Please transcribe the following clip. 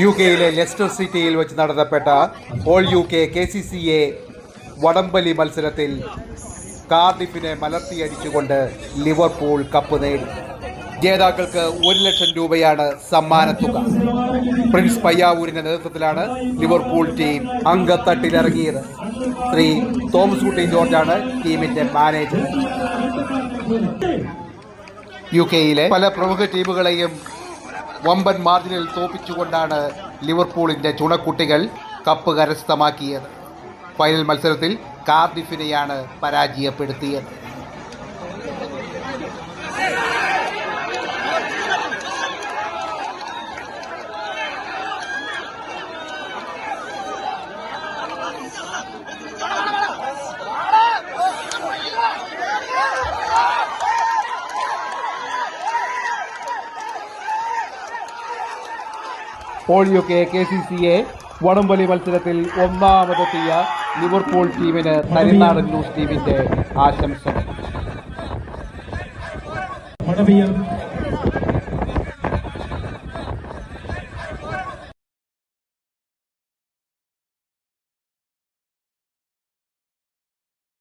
U കെയിലെ Leicester സിറ്റിയിൽ വെച്ച് നടത്തപ്പെട്ട all U K K C C A വടംവലി മത്സരത്തിൽ കാർഡിഫിനെ മലർത്തിയടിച്ചുകൊണ്ട് ലിവർപൂൾ കപ്പ് നേടി. ജേതാക്കൾക്ക് ഒരു ലക്ഷം രൂപയാണ് സമ്മാനത്തുക പ്രിൻസ് പയ്യാവൂരിന്റെ നേതൃത്വത്തിലാണ് ലിവർപൂൾ ടീം അംഗത്തട്ടിലിറങ്ങിയത്. ശ്രീ തോമസ് കുട്ടി ജോർജാണ് ടീമിന്റെ മാനേജർ. യു കെയിലെ പല പ്രമുഖ ടീമുകളെയും വമ്പൻ മാർജിനിൽ തോപ്പിച്ചുകൊണ്ടാണ് ലിവർപൂളിന്റെ ചുണക്കുട്ടികൾ കപ്പ് കരസ്ഥമാക്കിയത്. ഫൈനൽ മത്സരത്തിൽ കാർഡിഫിനെയാണ് പരാജയപ്പെടുത്തിയത്. All U K K C C A വടംവലി മത്സരത്തിൽ ഒന്നാമതെത്തിയ ലിവർപൂൾ ടീമിന് തരിനാടൻ ന്യൂസ് ടീമിന്റെ വടവിയം